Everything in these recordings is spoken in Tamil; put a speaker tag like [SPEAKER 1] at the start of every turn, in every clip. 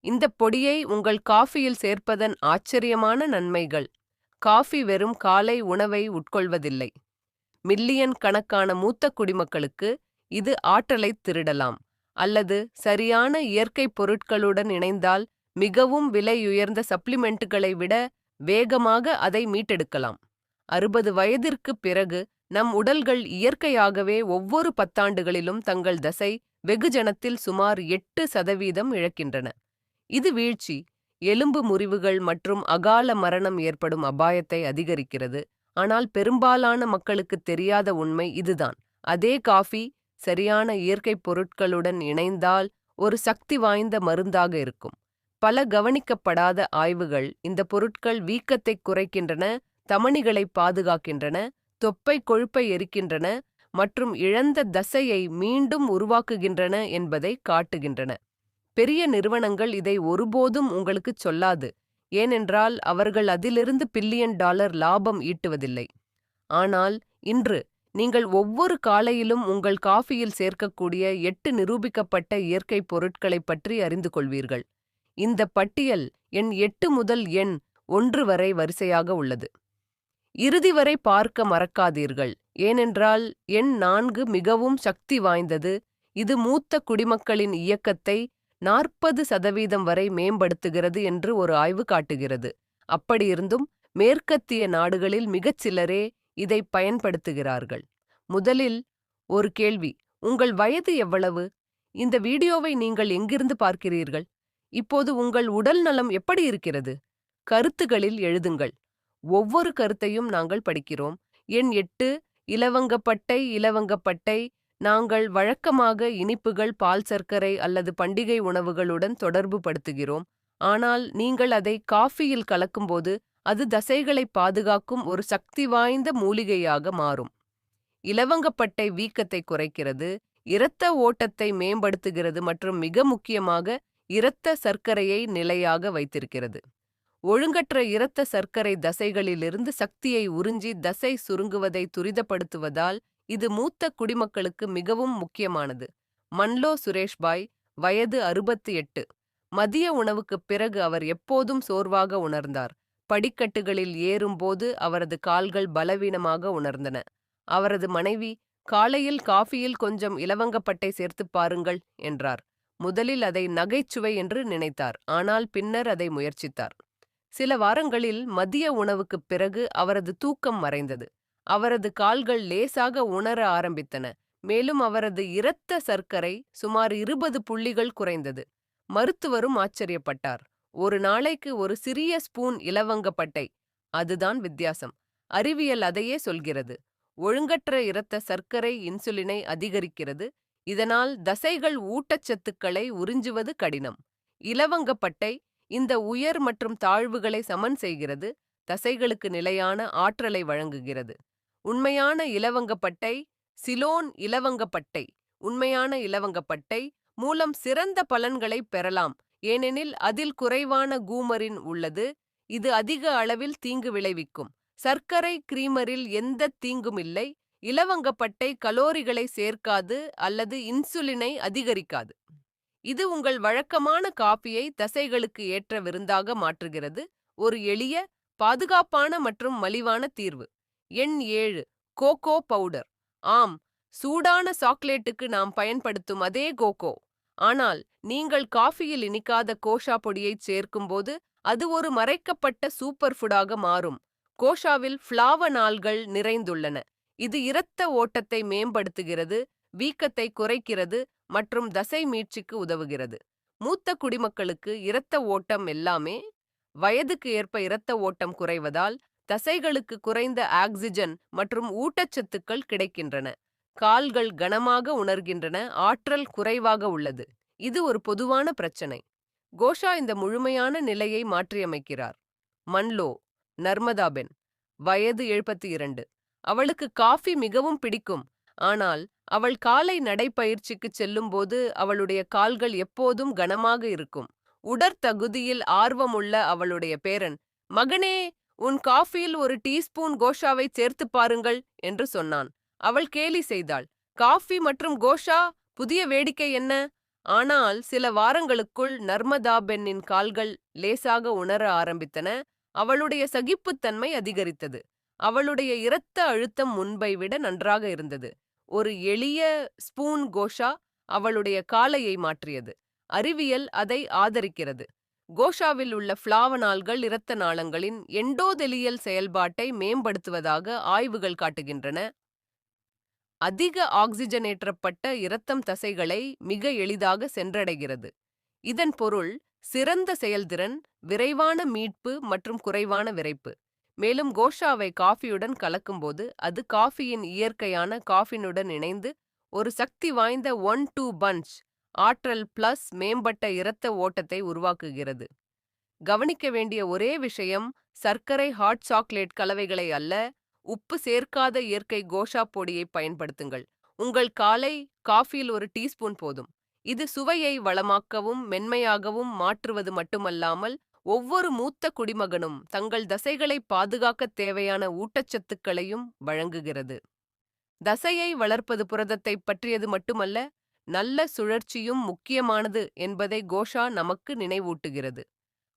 [SPEAKER 1] இந்த பொடியை உங்கள் காஃபியில் சேர்ப்பதன் ஆச்சரியமான நன்மைகள். காஃபி வெறும் காலை உணவை உட்கொள்வதில்லை. மில்லியன் கணக்கான மூத்த குடிமக்களுக்கு இது ஆற்றலைத் திருடலாம். அல்லது சரியான இயற்கை பொருட்களுடன் இணைந்தால் மிகவும் விலையுயர்ந்த சப்ளிமெண்ட்டுகளை விட வேகமாக அதை மீட்டெடுக்கலாம். அறுபது வயதிற்குப் பிறகு நம் உடல்கள் இயற்கையாகவே ஒவ்வொரு பத்தாண்டுகளிலும் தங்கள் தசை வெகுஜனத்தில் சுமார் எட்டு சதவீதம் இழக்கின்றன. இது வீழ்ச்சி. எலும்பு முறிவுகள் மற்றும் அகால மரணம் ஏற்படும் அபாயத்தை அதிகரிக்கிறது. ஆனால் பெரும்பாலான மக்களுக்குத் தெரியாத உண்மை இதுதான். அதே காஃபி சரியான இயற்கைப் பொருட்களுடன் இணைந்தால் ஒரு சக்தி வாய்ந்த மருந்தாக இருக்கும். பல கவனிக்கப்படாத ஆய்வுகள் இந்த பொருட்கள் வீக்கத்தை குறைக்கின்றன தமணிகளை பாதுகாக்கின்றன தொப்பை கொழுப்பை எரிக்கின்றன மற்றும் இழந்த தசையை மீண்டும் உருவாக்குகின்றன என்பதை காட்டுகின்றன. பெரிய நிறுவனங்கள் இதை ஒருபோதும் உங்களுக்குச் சொல்லாது. ஏனென்றால் அவர்கள் அதிலிருந்து பில்லியன் டாலர் லாபம் ஈட்டுவதில்லை. ஆனால் இன்று நீங்கள் ஒவ்வொரு காலையிலும் உங்கள் காஃபியில் சேர்க்கக்கூடிய எட்டு நிரூபிக்கப்பட்ட இயற்கை பொருட்களைப் பற்றி அறிந்து கொள்வீர்கள். இந்த பட்டியல் எண் எட்டு முதல் எண் ஒன்று வரை வரிசையாக உள்ளது. இறுதி வரை பார்க்க மறக்காதீர்கள். ஏனென்றால் எண் நான்கு மிகவும் சக்தி வாய்ந்தது. இது மூத்த குடிமக்களின் இயக்கத்தை நாற்பது சதவீதம் வரை மேம்படுத்துகிறது என்று ஒரு ஆய்வு காட்டுகிறது. அப்படியிருந்தும் மேற்கத்திய நாடுகளில் மிகச் சிலரே இதை பயன்படுத்துகிறார்கள். முதலில் ஒரு கேள்வி உங்கள் வயது எவ்வளவு? இந்த வீடியோவை நீங்கள் எங்கிருந்து பார்க்கிறீர்கள்? இப்போது உங்கள் உடல் நலம் எப்படி இருக்கிறது? கருத்துகளில் எழுதுங்கள். ஒவ்வொரு கருத்தையும் நாங்கள் படிக்கிறோம். எண் எட்டு இலவங்கப்பட்டை இலவங்கப்பட்டை நாங்கள் வழக்கமாக இனிப்புகள் பால் சர்க்கரை அல்லது பண்டிகை உணவுகளுடன் தொடர்பு படுத்துகிறோம். ஆனால் நீங்கள் அதை காஃபியில் கலக்கும்போது அது தசைகளை பாதுகாக்கும் ஒரு சக்தி வாய்ந்த மூலிகையாக மாறும். இலவங்கப்பட்டை வீக்கத்தை குறைக்கிறது இரத்த ஓட்டத்தை மேம்படுத்துகிறது மற்றும் மிக முக்கியமாக இரத்த சர்க்கரையை நிலையாக வைத்திருக்கிறது. ஒழுங்கற்ற இரத்த சர்க்கரை தசைகளிலிருந்து சக்தியை உறிஞ்சி தசை சுருங்குவதை துரிதப்படுத்துவதால் இது மூத்த குடிமக்களுக்கு மிகவும் முக்கியமானது. மன்லோ சுரேஷ்பாய் வயது அறுபத்தி எட்டு. மதிய உணவுக்குப் பிறகு அவர் எப்போதும் சோர்வாக உணர்ந்தார். படிக்கட்டுகளில் ஏறும்போது அவரது கால்கள் பலவீனமாக உணர்ந்தன. அவரது மனைவி காலையில் காஃபியில் கொஞ்சம் இலவங்கப்பட்டை சேர்த்துப் பாருங்கள் என்றார். முதலில் அதை நகைச்சுவை என்று நினைத்தார். ஆனால் பின்னர் அதை முயற்சித்தார். சில வாரங்களில் மதிய உணவுக்குப் பிறகு அவரது தூக்கம் மறைந்தது. அவரது கால்கள் லேசாக உணர ஆரம்பித்தன. மேலும் அவரது இரத்த சர்க்கரை சுமார் இருபது புள்ளிகள் குறைந்தது. மருத்துவரும் ஆச்சரியப்பட்டார். ஒரு நாளைக்கு ஒரு சிறிய ஸ்பூன் இலவங்கப்பட்டை அதுதான் வித்தியாசம். அறிவியல் அதையே சொல்கிறது. ஒழுங்கற்ற இரத்த சர்க்கரை இன்சுலினை அதிகரிக்கிறது. இதனால் தசைகள் ஊட்டச்சத்துக்களை உறிஞ்சுவது கடினம். இலவங்கப்பட்டை இந்த உயர் மற்றும் தாழ்வுகளை சமன் செய்கிறது. தசைகளுக்கு நிலையான ஆற்றலை வழங்குகிறது. உண்மையான இலவங்கப்பட்டை சிலோன் இலவங்கப்பட்டை உண்மையான இலவங்கப்பட்டை மூலம் சிறந்த பலன்களை பெறலாம். ஏனெனில் அதில் குறைவான கூமரின் உள்ளது இது அதிக அளவில் தீங்கு விளைவிக்கும். சர்க்கரை கிரீமரில் எந்த தீங்கும் இல்லை இலவங்கப்பட்டை கலோரிகளை சேர்க்காது அல்லது இன்சுலினை அதிகரிக்காது. இது உங்கள் வழக்கமான காப்பியை தசைகளுக்கு ஏற்ற விருந்தாக மாற்றுகிறது ஒரு எளிய பாதுகாப்பான மற்றும் மலிவான தீர்வு. எண் ஏழு கோகோ பவுடர். ஆம் சூடான சாக்லேட்டுக்கு நாம் பயன்படுத்தும் அதே கோகோ. ஆனால் நீங்கள் காஃபியில் இனிக்காத கோஷா பொடியைச் சேர்க்கும்போது அது ஒரு மறைக்கப்பட்ட சூப்பர் ஃபுடாக மாறும். கோஷாவில் ஃப்ளாவனால்கள் நிறைந்துள்ளன. இது இரத்த ஓட்டத்தை மேம்படுத்துகிறது வீக்கத்தை குறைக்கிறது மற்றும் தசை மீட்சிக்கு உதவுகிறது. மூத்த குடிமக்களுக்கு இரத்த ஓட்டம் எல்லாமே வயதுக்கு ஏற்ப இரத்த ஓட்டம் குறைவதால் தசைகளுக்கு குறைந்த ஆக்சிஜன் மற்றும் ஊட்டச்சத்துக்கள் கிடைக்கின்றன. கால்கள் கனமாக உணர்கின்றன ஆற்றல் குறைவாக உள்ளது. இது ஒரு பொதுவான பிரச்சனை. கோஷா இந்த முழுமையான நிலையை மாற்றியமைக்கிறார். மன்லோ நர்மதாபென் வயது எழுபத்தி இரண்டு அவளுக்கு காஃபி மிகவும் பிடிக்கும். ஆனால் அவள் காலை நடைப்பயிற்சிக்கு செல்லும்போது அவளுடைய கால்கள் எப்போதும் கனமாக இருக்கும். உடற்தகுதியில் ஆர்வமுள்ள அவளுடைய பேரன் மகனே உன் காஃபியில் ஒரு டீஸ்பூன் கோஷாவை சேர்த்து பாருங்கள் என்று சொன்னான். அவள் கேலி செய்தாள். காஃபி மற்றும் கோஷா புதிய வேடிக்கை என்ன? ஆனால் சில வாரங்களுக்குள் நர்மதா பென்னின் கால்கள் லேசாக உணர ஆரம்பித்தன. அவளுடைய சகிப்புத்தன்மை அதிகரித்தது. அவளுடைய இரத்த அழுத்தம் முன்பை விட நன்றாக இருந்தது. ஒரு எளிய ஸ்பூன் கோஷா அவளுடைய காலையை மாற்றியது. அறிவியல் அதை ஆதரிக்கிறது. கோஷாவில் உள்ள ஃப்ளாவனால்கள் இரத்த நாளங்களின் எண்டோதெலியல் செயல்பாட்டை மேம்படுத்துவதாக ஆய்வுகள் காட்டுகின்றன. அதிக ஆக்சிஜனேற்றப்பட்ட இரத்தம் தசைகளை மிக எளிதாக சென்றடைகிறது. இதன் பொருள் சிறந்த செயல்திறன் விரைவான மீட்பு மற்றும் குறைவான விரைப்பு. மேலும் கோஷாவை காஃபியுடன் கலக்கும்போது அது காஃபியின் இயற்கையான காஃபினுடன் இணைந்து ஒரு சக்தி வாய்ந்த ஒன் டூ பஞ்ச் ஆற்றல் பிளஸ் மேம்பட்ட இரத்த ஓட்டத்தை உருவாக்குகிறது. கவனிக்க வேண்டிய ஒரே விஷயம் சர்க்கரை ஹாட் சாக்லேட் கலவைகளை அல்ல உப்பு சேர்க்காத இயற்கை கோஷா பொடியை பயன்படுத்துங்கள். உங்கள் காலை காஃபியில் ஒரு டீஸ்பூன் போதும். இது சுவையை வளமாக்கவும் மென்மையாகவும் மாற்றுவது மட்டுமல்லாமல் ஒவ்வொரு மூத்த குடிமகனும் தங்கள் தசைகளை பாதுகாக்க தேவையான ஊட்டச்சத்துக்களையும் வழங்குகிறது. தசையை வளர்ப்பது புரதத்தை பற்றியது மட்டுமல்ல நல்ல சுழற்சியும் முக்கியமானது என்பதை கோஷா நமக்கு நினைவூட்டுகிறது.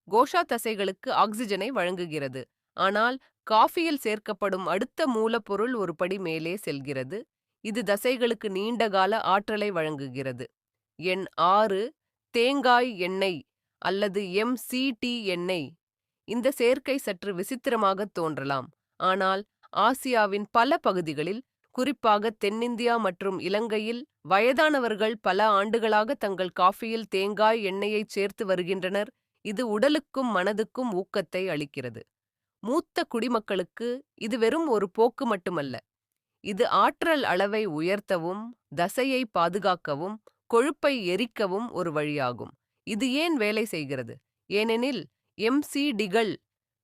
[SPEAKER 1] கோஷா தசைகளுக்கு ஆக்சிஜனை வழங்குகிறது. ஆனால் காஃபியில் சேர்க்கப்படும் அடுத்த மூலப்பொருள் ஒரு படி மேலே செல்கிறது. இது தசைகளுக்கு நீண்டகால ஆற்றலை வழங்குகிறது. எண் ஆறு தேங்காய் எண்ணெய் அல்லது எம்சிடி எண்ணெய். இந்த சேர்க்கை சற்று விசித்திரமாக தோன்றலாம். ஆனால் ஆசியாவின் பல பகுதிகளில் குறிப்பாக தென்னிந்தியா மற்றும் இலங்கையில் வயதானவர்கள் பல ஆண்டுகளாக தங்கள் காஃபியில் தேங்காய் எண்ணெயைச் சேர்த்து வருகின்றனர். இது உடலுக்கும் மனதுக்கும் ஊக்கத்தை அளிக்கிறது. மூத்த குடிமக்களுக்கு இது வெறும் ஒரு போக்கு மட்டுமல்ல. இது ஆற்றல் அளவை உயர்த்தவும் தசையை பாதுகாக்கவும் கொழுப்பை எரிக்கவும் ஒரு வழியாகும். இது ஏன் வேலை செய்கிறது? ஏனெனில் எம்சிடிகள்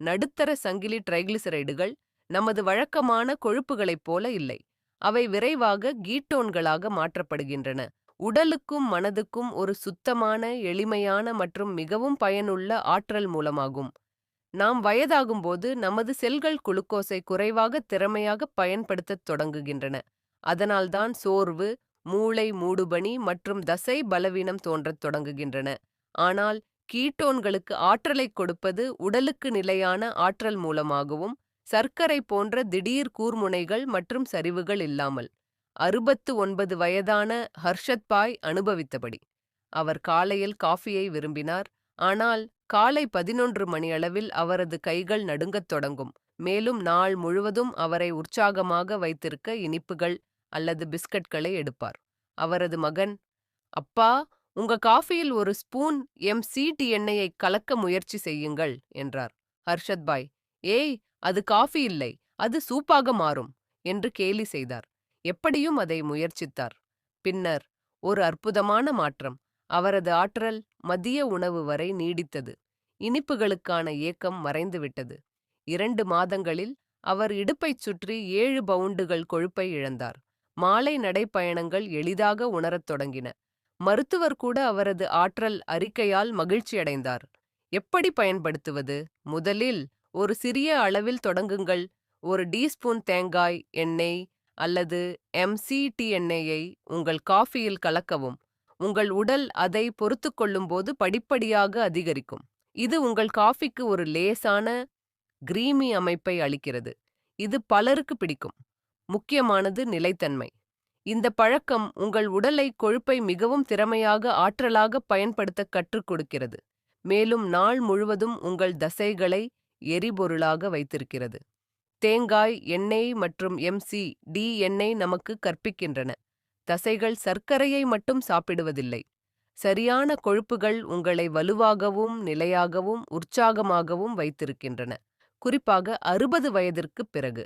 [SPEAKER 1] நடுத்தர சங்கிலி டிரைகிளிசரைடுகள் நமது வழக்கமான கொழுப்புகளைப் போல இல்லை. அவை விரைவாக கீட்டோன்களாக மாற்றப்படுகின்றன. உடலுக்கும் மனதுக்கும் ஒரு சுத்தமான எளிமையான மற்றும் மிகவும் பயனுள்ள ஆற்றல் மூலமாகும். நாம் வயதாகும்போது நமது செல்கள் குளுக்கோஸை குறைவாக திறமையாக பயன்படுத்தத் தொடங்குகின்றன. அதனால்தான் சோர்வு மூளை மூடுபனி மற்றும் தசை பலவீனம் தோன்றத் தொடங்குகின்றன. ஆனால் கீட்டோன்களுக்கு ஆற்றலை கொடுப்பது உடலுக்கு நிலையான ஆற்றல் மூலமாகவும் சர்க்கரை போன்ற திடீர் கூர்முனைகள் மற்றும் சரிவுகள் இல்லாமல் அறுபத்து ஒன்பது வயதான ஹர்ஷத் பாய் அனுபவித்தபடி அவர் காலையில் காஃபியை விரும்பினார். ஆனால் காலை பதினொன்று மணியளவில் அவரது கைகள் நடுங்கத் தொடங்கும். மேலும் நாள் முழுவதும் அவரை உற்சாகமாக வைத்திருக்க இனிப்புகள் அல்லது பிஸ்கட்களை எடுப்பார். அவரது மகன் அப்பா உங்க காஃபியில் ஒரு ஸ்பூன் எம் சீட்டு எண்ணெயை கலக்க முயற்சி செய்யுங்கள் என்றார். ஹர்ஷத் பாய் ஏய் அது காஃபி இல்லை அது சூப்பாக மாறும் என்று கேலி செய்தார். எப்படியும் அதை முயற்சித்தார். பின்னர் ஒரு அற்புதமான மாற்றம். அவரது ஆற்றல் மதிய உணவு வரை நீடித்தது. இனிப்புகளுக்கான ஏக்கம் மறைந்துவிட்டது இரண்டு மாதங்களில் அவர் இடுப்பைச் சுற்றி ஏழு பவுண்டுகள் கொழுப்பை இழந்தார். மாலை நடைப்பயணங்கள் எளிதாக உணரத் தொடங்கின. மருத்துவர் கூட அவரது ஆற்றல் அறிக்கையால் மகிழ்ச்சியடைந்தார். எப்படி பயன்படுத்துவது? முதலில் ஒரு சிறிய அளவில் தொடங்குங்கள். ஒரு டீஸ்பூன் தேங்காய் எண்ணெய் அல்லது எம்சிடி எண்ணெயை உங்கள் காஃபியில் கலக்கவும். உங்கள் உடல் அதை பொறுத்து கொள்ளும்போது படிப்படியாக அதிகரிக்கும். இது உங்கள் காஃபிக்கு ஒரு லேசான கிரீமி அமைப்பை அளிக்கிறது. இது பலருக்கு பிடிக்கும். முக்கியமானது நிலைத்தன்மை. இந்த பழக்கம் உங்கள் உடலை கொழுப்பை மிகவும் திறமையாக ஆற்றலாக பயன்படுத்த கற்றுக் கொடுக்கிறது. மேலும் நாள் முழுவதும் உங்கள் தசைகளை எரிபொருளாக வைத்திருக்கிறது. தேங்காய் எண்ணெய் மற்றும் எம்சி டி எண்ணெய் நமக்கு கற்பிக்கின்றன. தசைகள் சர்க்கரையை மட்டும் சாப்பிடுவதில்லை. சரியான கொழுப்புகள் உங்களை வலுவாகவும் நிலையாகவும் உற்சாகமாகவும் வைத்திருக்கின்றன. குறிப்பாக அறுபது வயதிற்குப் பிறகு.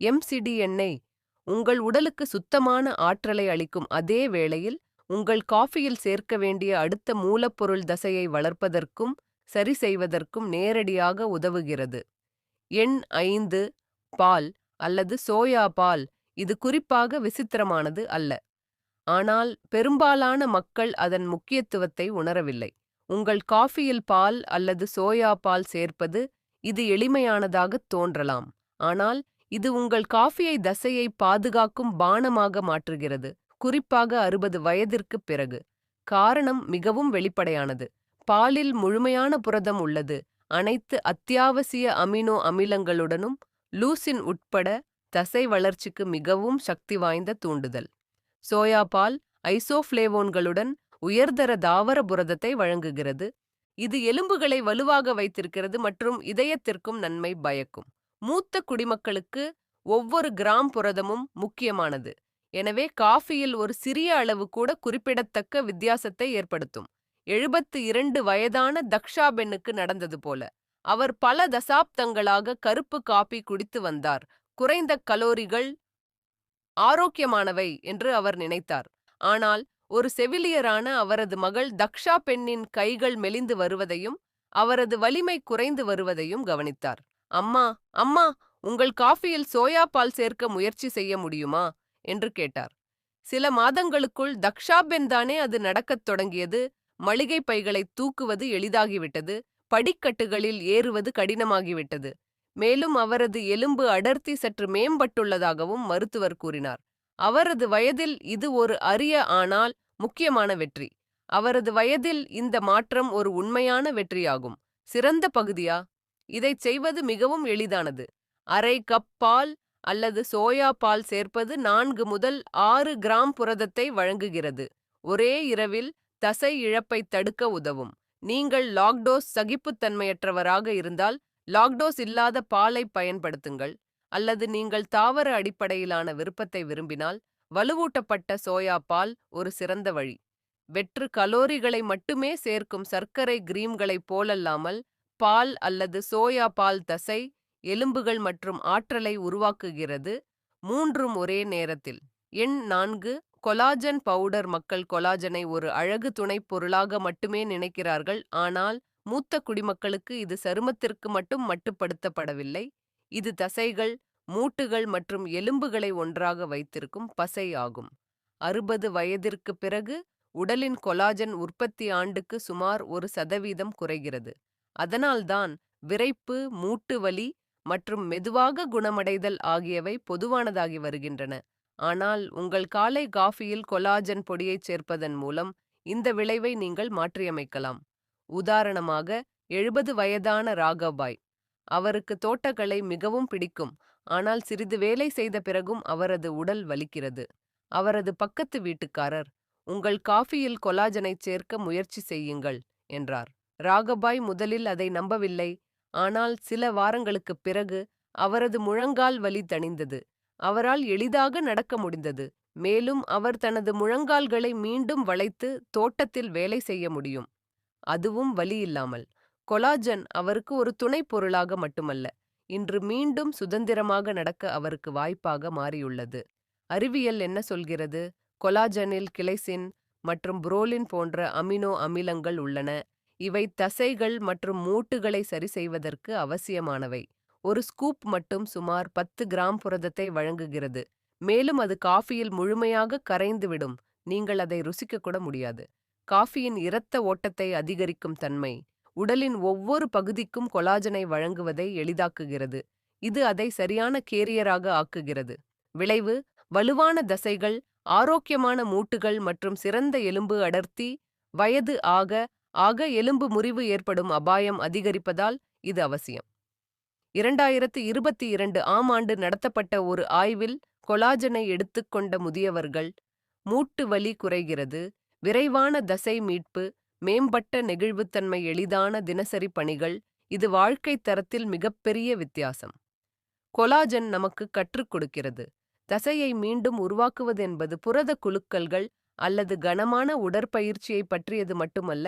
[SPEAKER 1] எம்சிடி எண்ணெய் உங்கள் உடலுக்கு சுத்தமான ஆற்றலை அளிக்கும் அதே வேளையில் உங்கள் காஃபியில் சேர்க்க வேண்டிய அடுத்த மூலப்பொருள் தசையை வளர்ப்பதற்கும் சரி செய்வதற்கும் நேரடியாக உதவுகிறது. எண் ஐந்து பால் அல்லது சோயா பால் இது குறிப்பாக விசித்திரமானது அல்ல. ஆனால் பெரும்பாலான மக்கள் அதன் முக்கியத்துவத்தை உணரவில்லை. உங்கள் காஃபியில் பால் அல்லது சோயா பால் சேர்ப்பது இது எளிமையானதாகத் தோன்றலாம். ஆனால் இது உங்கள் காஃபியை தசையை பாதுகாக்கும் பானமாக மாற்றுகிறது குறிப்பாக அறுபது வயதிற்குப் பிறகு. காரணம் மிகவும் வெளிப்படையானது. பாலில் முழுமையான புரதம் உள்ளது. அனைத்து அத்தியாவசிய அமினோ அமிலங்களுடனும் லூசின் உட்பட தசை வளர்ச்சிக்கு மிகவும் சக்தி வாய்ந்த தூண்டுதல். சோயா பால் ஐசோஃப்ளேவோன்களுடன் உயர்தர தாவர புரதத்தை வழங்குகிறது. இது எலும்புகளை வலுவாக வைத்திருக்கிறது மற்றும் இதயத்திற்கும் நன்மை பயக்கும். மூத்த குடிமக்களுக்கு ஒவ்வொரு கிராம் புரதமும் முக்கியமானது. எனவே காஃபியில் ஒரு சிறிய அளவு கூட குறிப்பிடத்தக்க வித்தியாசத்தை ஏற்படுத்தும். எழுபத்து இரண்டு வயதான தக்ஷாபென்னுக்கு நடந்தது போல. அவர் பல தசாப்தங்களாக கருப்பு காபி குடித்து வந்தார். குறைந்த கலோரிகள் ஆரோக்கியமானவை என்று அவர் நினைத்தார். ஆனால் ஒரு செவிலியரான அவரது மகள் தக்ஷா பெண்ணின் கைகள் மெலிந்து வருவதையும் அவரது வலிமை குறைந்து வருவதையும் கவனித்தார். அம்மா அம்மா உங்கள் காஃபியில் சோயா பால் சேர்க்க முயற்சி செய்ய முடியுமா என்று கேட்டார். சில மாதங்களுக்குள் தக்ஷா பெண் தானே அது நடக்கத் தொடங்கியது? மளிகை பைகளை தூக்குவது எளிதாகிவிட்டது படிக்கட்டுகளில் ஏறுவது கடினமாகிவிட்டது. மேலும் அவரது எலும்பு அடர்த்தி சற்று மேம்பட்டுள்ளதாகவும் மருத்துவர் கூறினார். அவரது வயதில் இது ஒரு அரிய ஆனால் முக்கியமான வெற்றி. அவரது வயதில் இந்த மாற்றம் ஒரு உண்மையான வெற்றியாகும். சிறந்த பகுதியா? இதைச் செய்வது மிகவும் எளிதானது. அரை கப் பால் அல்லது சோயா பால் சேர்ப்பது நான்கு முதல் ஆறு கிராம் புரதத்தை வழங்குகிறது. ஒரே இரவில் தசை இழப்பை தடுக்க உதவும். நீங்கள் லாக்டோஸ் சகிப்புத்தன்மையற்றவராக இருந்தால் லாக்டோஸ் இல்லாத பாலை பயன்படுத்துங்கள். அல்லது நீங்கள் தாவர அடிப்படையிலான விருப்பத்தை விரும்பினால் வலுவூட்டப்பட்ட சோயா பால் ஒரு சிறந்த வழி. வெற்று கலோரிகளை மட்டுமே சேர்க்கும் சர்க்கரை கிரீம்களைப் போலல்லாமல் பால் அல்லது சோயா பால் தசை எலும்புகள் மற்றும் ஆற்றலை உருவாக்குகிறது மூன்றும் ஒரே நேரத்தில். எண் நான்கு கொலாஜன் பவுடர் மக்கள் கொலாஜனை ஒரு அழகு துணைப் பொருளாக மட்டுமே நினைக்கிறார்கள். ஆனால் மூத்த குடிமக்களுக்கு இது சருமத்திற்கு மட்டும் மட்டுப்படுத்தப்படவில்லை. இது தசைகள் மூட்டுகள் மற்றும் எலும்புகளை ஒன்றாக வைத்திருக்கும் பசை ஆகும். அறுபது வயதிற்கு பிறகு உடலின் கொலாஜன் உற்பத்தி ஆண்டுக்கு சுமார் ஒரு சதவீதம் குறைகிறது. அதனால்தான் விரைப்பு மூட்டு வலி மற்றும் மெதுவாக குணமடைதல் ஆகியவை பொதுவானதாகி வருகின்றன. ஆனால் உங்கள் காலை காஃபியில் கொலாஜன் பொடியைச் சேர்ப்பதன் மூலம் இந்த விளைவை நீங்கள் மாற்றியமைக்கலாம். உதாரணமாக எழுபது வயதான ராகபாய் அவருக்கு தோட்டக்கலை மிகவும் பிடிக்கும். ஆனால் சிறிது வேலை செய்த பிறகும் அவரது உடல் வலிக்கிறது. அவரது பக்கத்து வீட்டுக்காரர் உங்கள் காஃபியில் கொலாஜனைச் சேர்க்க முயற்சி செய்யுங்கள் என்றார். ராகபாய் முதலில் அதை நம்பவில்லை. ஆனால் சில வாரங்களுக்குப் பிறகு அவரது முழங்கால் வலி தணிந்தது. அவரால் எளிதாக நடக்க முடிந்தது. மேலும் அவர் தனது முழங்கால்களை மீண்டும் வளைத்து தோட்டத்தில் வேலை செய்ய முடியும். அதுவும் வலி இல்லாமல். கொலாஜன் அவருக்கு ஒரு துணைப் பொருளாக மட்டுமல்ல இன்று மீண்டும் சுதந்திரமாக நடக்க அவருக்கு வாய்ப்பாக மாறியுள்ளது. அறிவியல் என்ன சொல்கிறது? கொலாஜனில் கிளைசின் மற்றும் புரோலின் போன்ற அமினோ அமிலங்கள் உள்ளன. இவை தசைகள் மற்றும் மூட்டுகளை சரி செய்வதற்கு அவசியமானவை. ஒரு ஸ்கூப் மட்டும் சுமார் பத்து கிராம் புரதத்தை வழங்குகிறது. மேலும் அது காஃபியில் முழுமையாக கரைந்துவிடும் நீங்கள் அதை ருசிக்க கூட முடியாது. காஃபியின் இரத்த ஓட்டத்தை அதிகரிக்கும் தன்மை. உடலின் ஒவ்வொரு பகுதிக்கும் கொலாஜனை வழங்குவதை எளிதாக்குகிறது. இது அதை சரியான கேரியராக ஆக்குகிறது. விளைவு வலுவான தசைகள் ஆரோக்கியமான மூட்டுகள் மற்றும் சிறந்த எலும்பு அடர்த்தி வயது ஆக ஆக எலும்பு முறிவு ஏற்படும் அபாயம் அதிகரிப்பதால் இது அவசியம். இரண்டாயிரத்து இருபத்தி இரண்டு ஆம் ஆண்டு நடத்தப்பட்ட ஒரு ஆய்வில் கொலாஜனை எடுத்துக்கொண்ட முதியவர்கள் மூட்டு வலி குறைகிறது விரைவான தசை மீட்பு மேம்பட்ட நெகிழ்வுத்தன்மை எளிதான தினசரி பணிகள் இது வாழ்க்கைத் தரத்தில் மிகப்பெரிய வித்தியாசம். கொலாஜன் நமக்கு கற்றுக் கொடுக்கிறது. தசையை மீண்டும் உருவாக்குவது என்பது புரத குழுக்கள்கள் அல்லது கனமான உடற்பயிற்சியை பற்றியது மட்டுமல்ல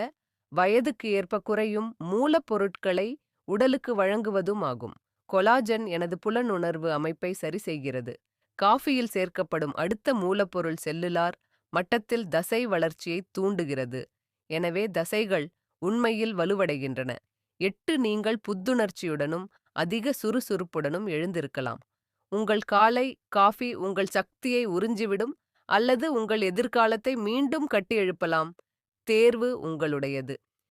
[SPEAKER 1] வயதுக்கு ஏற்ப குறையும் மூலப்பொருட்களை உடலுக்கு வழங்குவதும் ஆகும். கொலாஜன் எனது புலனுணர்வு அமைப்பை சரி செய்கிறது. காஃபியில் சேர்க்கப்படும் அடுத்த மூலப்பொருள் செல்லுலார் மட்டத்தில் தசை வளர்ச்சியை தூண்டுகிறது. எனவே தசைகள் உண்மையில் வலுவடைகின்றன. எட்டு நீங்கள் புத்துணர்ச்சியுடனும் அதிக சுறுசுறுப்புடனும் எழுந்திருக்கலாம். உங்கள் காலை காஃபி உங்கள் சக்தியை உறிஞ்சிவிடும் அல்லது உங்கள் எதிர்காலத்தை மீண்டும் கட்டியெழுப்பலாம். தேர்வு உங்களுடையது.